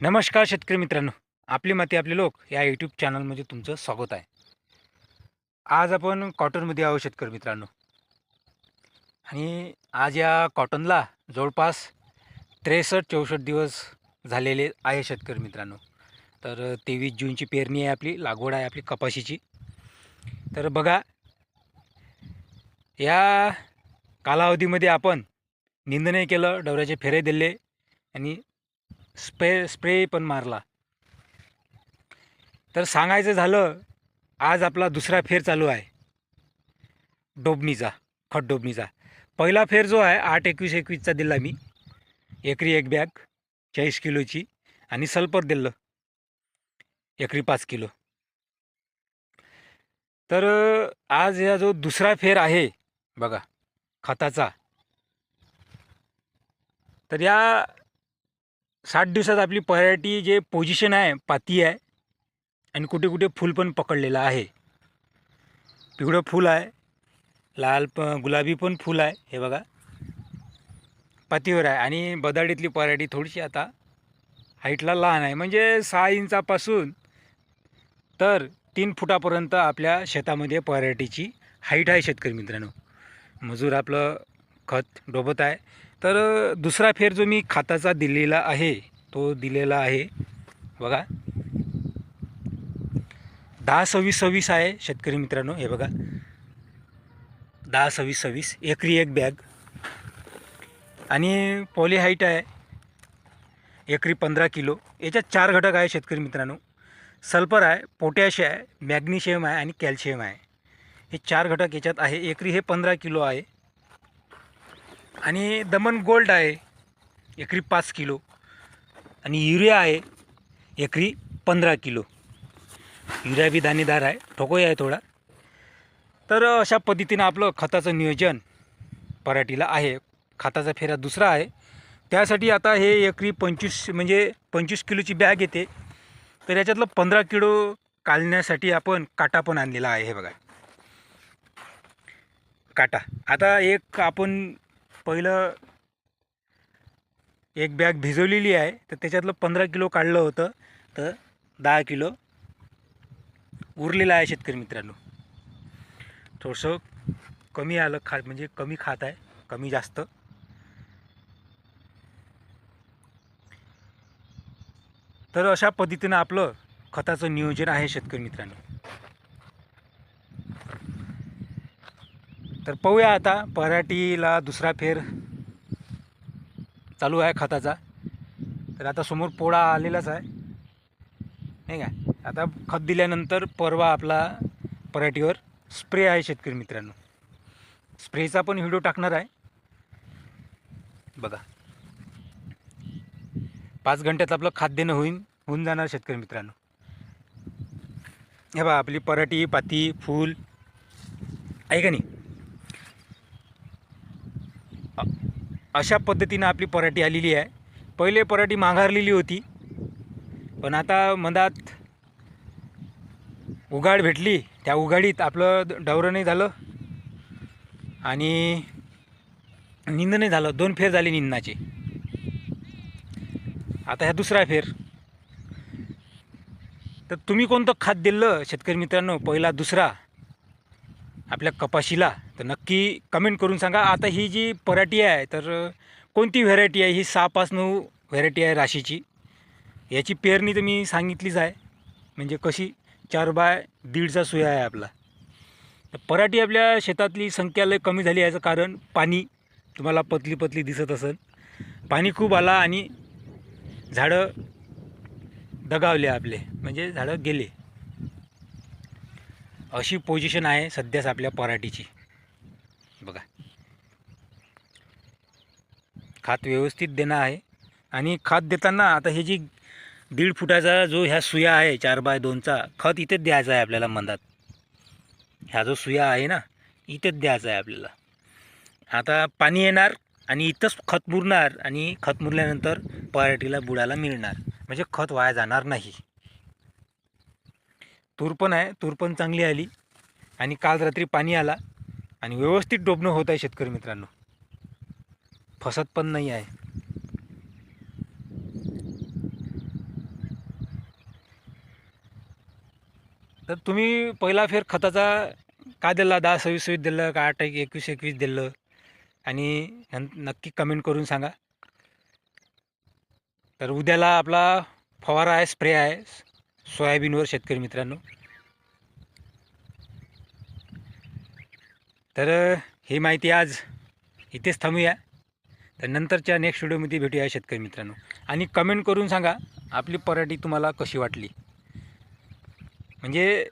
नमस्कार शेतकरी मित्रांनो. आपली माती आपले लोक या यूट्यूब चॅनलमध्ये तुमचं स्वागत आहे. आज आपण कॉटनमध्ये आहोत शेतकरी मित्रांनो. आणि आज या कॉटनला जवळपास त्रेसष्ट चौसष्ट दिवस झालेले आहे शेतकरी मित्रांनो. तर तेवीस जूनची पेरणी आहे आपली लागवड आहे आपली कपाशीची. तर बघा या कालावधीमध्ये आपण निंदनही केलं डवऱ्याचे फेरे दिले आणि स्प्रे स्प्रे पण मारला. तर सांगायचं झालं आज आपला दुसरा फेर चालू आहे. डोबणीचा खत डोबणीचा पहिला फेर जो आहे आठ एकवीस एकवीसचा दिला मी. एकरी एक बॅग चाळीस किलोची आणि सल्फर दिलं. एकरी पाच किलो. तर आज या जो दुसरा फेर आहे बघा खताचा. तर या साठ दिवसात आपली पराठी जे पोझिशन आहे पाती आहे आणि कुठे कुठे फूल पण पकडलेलं आहे. पिवळं फूल आहे लाल प गुलाबी पण फूल आहे हे बघा. पातीवर आहे आणि बदाडीतली पराठी थोडीशी आता हाईटला लहान आहे. म्हणजे सहा इंचापासून तर तीन फुटापर्यंत आपल्या शेतामध्ये पराठीची हाईट आहे शेतकरी मित्रांनो. मजूर आपलं खत डोबत आहे. तर दुसरा फेर जो मी खताचा दिलेला आहे तो दिलेला आहे. बघा. दहा सव्वीस सव्वीस आहे शेतकरी मित्रांनो हे बघा. दहा सव्वीस सव्वीस एकरी एक बॅग. आणि पॉली हाईट आहे. एकरी पंधरा किलो. याच्यात चार घटक आहे शेतकरी मित्रांनो. सल्फर आहे पोटॅश आहे मॅग्नेशियम आहे आणि कॅल्शियम आहे. हे चार घटक याच्यात आहे. एकरी हे पंधरा किलो आहे. आणि दमन गोल्ड आहे. एकरी पाच किलो. आणि युरिया आहे एकरी पंधरा किलो. युरिया बी दाणेदार आहे ठोकोही आहे थोडा. तर अशा पद्धतीनं आपलं खताचं नियोजन पराठीला आहे. खताचा फेरा दुसरा आहे. त्यासाठी आता हे एकरी पंचवीस म्हणजे पंचवीस किलोची बॅग येते. तर याच्यातलं पंधरा किलो काढण्यासाठी आपण काटा पण आणलेला आहे हे बघा. काटा. आता एक आपण पहिलं एक बॅग भिजवलेली आहे तर त्याच्यातलं पंधरा किलो काढलं होतं तर दहा किलो उरलेलं आहे शेतकरी मित्रांनो. थोडंसं कमी आलं खा म्हणजे कमी खात आहे कमी जास्त. तर अशा पद्धतीनं आपलं खताचं नियोजन आहे शेतकरी मित्रांनो. तर पाहूया आता पराठीला दुसरा फेर. चालू आहे खताचा. तर आता समोर पोळा आलेलाच आहे. नाही का? आता खत दिल्यानंतर परवा आपला पराठीवर स्प्रे आहे शेतकरी मित्रांनो. स्प्रेचा पण व्हिडिओ टाकणार आहे. बघा. पाच घंट्यात आपलं खाद्यानं होईन होऊन जाणार शेतकरी मित्रांनो. हे बा आपली पराठी पाती फूल. आहे का नाही? अशा पद्धतीनं आपली पराठी आलेली आहे. पहिले पराठी माघारलेली होती. पण आता मधात उगाड भेटली. त्या उगाडीत आपलं डवरं नाही झालं. आणि निंद नाही झालं. दोन फेर झाले निंदनाचे आता ह्या दुसरा फेर. तर तुम्ही कोणतं खाद दिलं शेतकरी मित्रांनो? पहिला दुसरा. आपल्या कपाशीला. तर नक्की कमेंट करून सांगा. आता ही जी पराठी आहे तर कोणती व्हेरायटी आहे? ही सहा पाच नऊ व्हेरायटी आहे राशीची. याची पेरणी तर मी सांगितलीच आहे. म्हणजे कशी? चार बाय दीडचा सुया आहे आपला. तर पराठी आपल्या शेतातली संख्या लय कमी झाली याचं कारण पाणी तुम्हाला पतली पतली दिसत असेल. पाणी खूप आला आणि झाडं दगावले आपले. म्हणजे झाडं गेले. अशी पोझिशन आहे सध्याच आपल्या पराठीची. बघा. खात व्यवस्थित देणं आहे. आणि खात देताना आता हे जी दीड फुटाचा जो ह्या सुया आहे चार बाय दोनचा खत इथेच द्यायचा आहे आपल्याला मंदात. ह्या जो सुया आहे ना इथेच द्यायचा आहे आपल्याला. आता पाणी येणार आणि इथंच खत मुरणार आणि खत मुरल्यानंतर पराठीला बुडाला मिळणार. म्हणजे खत वाया जाणार नाही. तूर पण आहे तूर पण चांगली आली आणि काल रात्री पाणी आला आणि व्यवस्थित डोबणं होत आहे शेतकरी मित्रांनो. फसत पण नाही आहे. तर तुम्ही पहिला फेर खताचा का दिला? दहा सव्वीस सव्वीस दिलं का आठ एक एकवीस एकवीस दिलं? आणि नक्की कमेंट करून सांगा. तर उद्याला आपला फवारा आहे स्प्रे आहे. सोयाबीनवर शेतकरी मित्रांनो. तर ही माहिती आज इथेच थांबूया. तर नंतरच्या नेक्स्ट व्हिडिओमध्ये भेटूया शेतकरी मित्रांनो. आणि कमेंट करून सांगा आपली पराठी तुम्हाला कशी वाटली? म्हणजे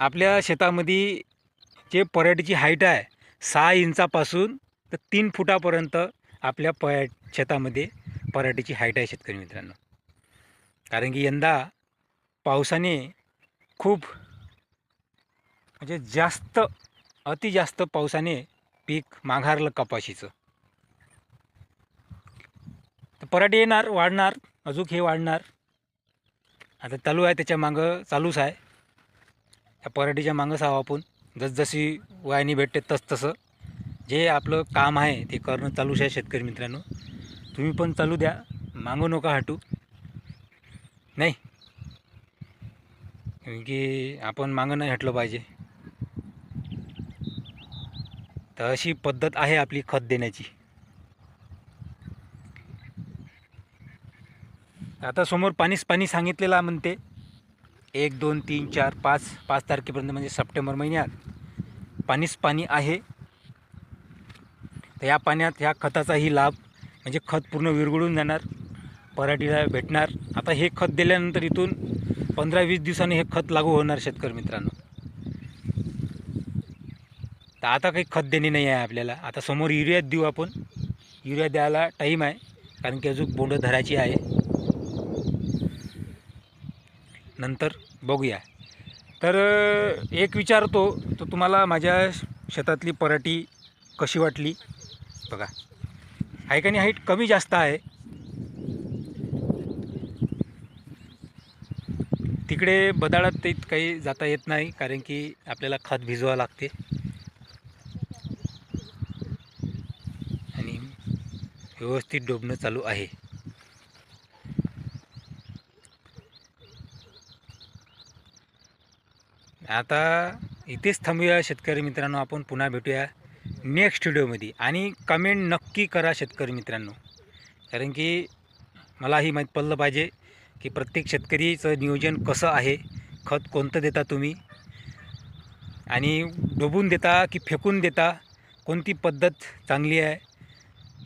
आपल्या शेतामध्ये जे पराठीची हाईट आहे सहा इंचापासून तर तीन फुटापर्यंत आपल्या प शेतामध्ये पराठीची हाईट आहे शेतकरी मित्रांनो. कारण की यंदा पावसाने खूप म्हणजे जास्त अति जास्त पावसाने पीक माघारलं कपाशीचं. तर पराठे येणार वाढणार अजून हे वाढणार. आता चालू आहे त्याच्या मागं चालूच आहे. त्या पराठीच्या मागंच आहो आपण. जसजशी वायनी भेटते तसतसं. जे आपलं काम आहे ते करणं चालूच आहे शेतकरी मित्रांनो. तुम्ही पण चालू द्या. मागू नका हटू. नाही. कारण की आपण मागं नाही हटलं पाहिजे. तर अशी पद्धत आहे आपली खत देण्याची. आता समोर पाणीच पाणी सांगितलेलं म्हणते. एक दोन तीन चार पाच पाच तारखेपर्यंत म्हणजे सप्टेंबर महिन्यात पाणीच पाणी आहे. तर या पाण्यात ह्या खताचाही लाभ म्हणजे खत पूर्ण विरघळून जाणार पराठीला भेटणार. आता हे खत दिल्यानंतर इथून पंधरा वीस दिवसांनी हे खत लागू होणार शेतकरी मित्रांनो. तर आता काही खत देणे नाही आहे आपल्याला. आता समोर युरियात देऊ आपण. युरिया द्यायला टाईम आहे कारण की अजून बोंड धरायची आहे. नंतर बघूया. तर एक विचारतो तर तुम्हाला माझ्या शेतातली पराठी कशी वाटली? बघा. आहे का नाही हाईट कमी जास्त आहे? तिकडे बदाळात ते काही जाता येत नाही कारण की आपल्याला खत भिजवावं लागते. आणि व्यवस्थित डोबणं चालू आहे. आता इथेच थांबूया शेतकरी मित्रांनो. आपण पुन्हा भेटूया नेक्स्ट व्हिडिओमध्ये आणि कमेंट नक्की करा शेतकरी मित्रांनो. कारण की मलाही माहीत पडलं पाहिजे. की प्रत्येक शेतकरीचं नियोजन कसं आहे? खत कोणतं देता तुम्ही? आणि डोबून देता की फेकून देता? कोणती पद्धत चांगली आहे?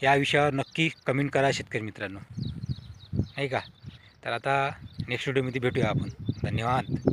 या विषयावर नक्की कमेंट करा शेतकरी मित्रांनो. नाही का? तर आता नेक्स्ट व्हिडिओमध्ये भेटूया आपण. धन्यवाद.